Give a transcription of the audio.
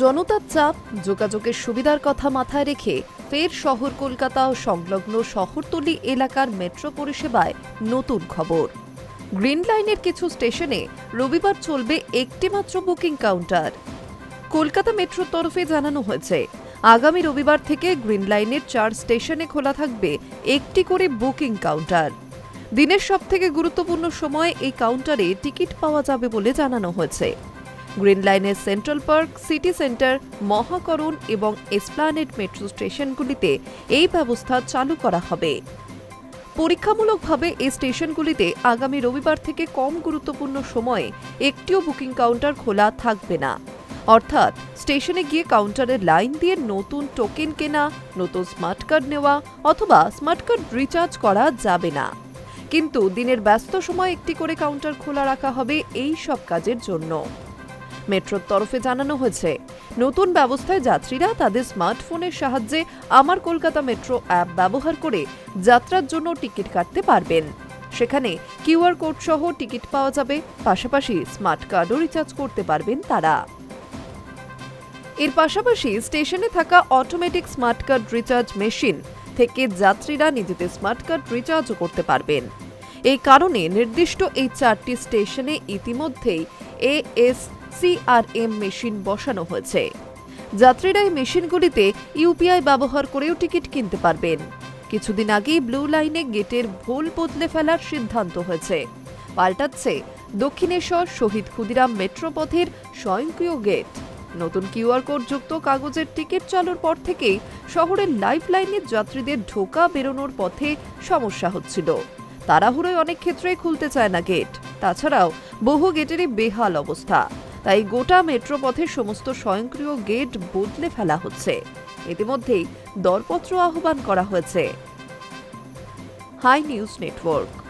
জনতার চাপ, যোগাযোগের সুবিধার কথা মাথায় রেখে ফের শহর কলকাতা ও সংলগ্ন শহরতলি এলাকার মেট্রো পরিষেবায় নতুন খবর। গ্রিন লাইনের কিছু স্টেশনে রবিবার চলবে একটি মাত্র বুকিং কাউন্টার। কলকাতা মেট্রোর তরফে জানানো হয়েছে, আগামী রবিবার থেকে গ্রিন লাইনের চার স্টেশনে খোলা থাকবে একটি করে বুকিং কাউন্টার। দিনের সবথেকে গুরুত্বপূর্ণ সময়ে এই কাউন্টারে টিকিট পাওয়া যাবে বলে জানানো হয়েছে। গ্রিন লাইনের central park, city centre, Mahakaran এবং এসপ্লানেড মেট্রো স্টেশনগুলিতে এই ব্যবস্থা চালু করা হবে। পরীক্ষামূলকভাবে এই স্টেশনগুলিতে আগামী রবিবার থেকে কম গুরুত্বপূর্ণ সময়ে একটিও বুকিং কাউন্টার খোলা থাকবে না। অর্থাৎ স্টেশনে গিয়ে কাউন্টারের লাইন দিয়ে নতুন টোকেন কেনা, নতুন স্মার্ট কার্ড নেওয়া অথবা স্মার্ট কার্ড রিচার্জ করা যাবে না। কিন্তু দিনের ব্যস্ত সময় একটি করে কাউন্টার খোলা রাখা হবে এই সব কাজের জন্য। মেট্রোর তরফে জানানো হয়েছে, নতুন ব্যবস্থায় যাত্রীরা তাদের স্মার্টফোনের সাহায্যে আমার কলকাতা মেট্রো অ্যাপ ব্যবহার করে যাত্রার জন্য টিকিট কাটতে পারবেন। সেখানে কিউআর কোড সহ টিকিট পাওয়া যাবে, পাশাপাশি স্মার্ট কার্ডও রিচার্জ করতে পারবেন তারা। এর পাশাপাশি স্টেশনে থাকা automatic smart card recharge machine থেকে যাত্রীরা নিজেদের স্মার্ট কার্ড রিচার্জও করতে পারবেন। এই কারণে নির্দিষ্ট এই চারটি স্টেশনে ইতিমধ্যেই এএস সিআরএম মেশিন বসানো হয়েছে। যাত্রীরা এই মেশিনগুলিতে ইউপিআই ব্যবহার করেও টিকিট কিনতে পারবেন। কিছুদিন আগেই ব্লু লাইনে গেটের ভুল বদলে ফেলার সিদ্ধান্ত হয়েছে। পাল্টাচ্ছে দক্ষিণেশ্বর শহীদ ক্ষুদিরাম মেট্রোপথের স্বয়ংক্রিয় গেট। নতুন কিউআর কোড যুক্ত কাগজের টিকিট চালুর পর থেকেই শহরের লাইফ লাইনের যাত্রীদের ঢোকা বেরোনোর পথে সমস্যা হচ্ছিল। তাড়াহুড়োয় অনেক ক্ষেত্রেই খুলতে চায় না গেট। তাছাড়াও বহু গেটেরই বেহাল অবস্থা। তাই গোটা মেট্রো পথের সমস্ত স্বয়ংক্রিয় গেট বদলে ফেলা হচ্ছে। ইতিমধ্যেই দরপত্র আহ্বান করা হয়েছে। High News Network.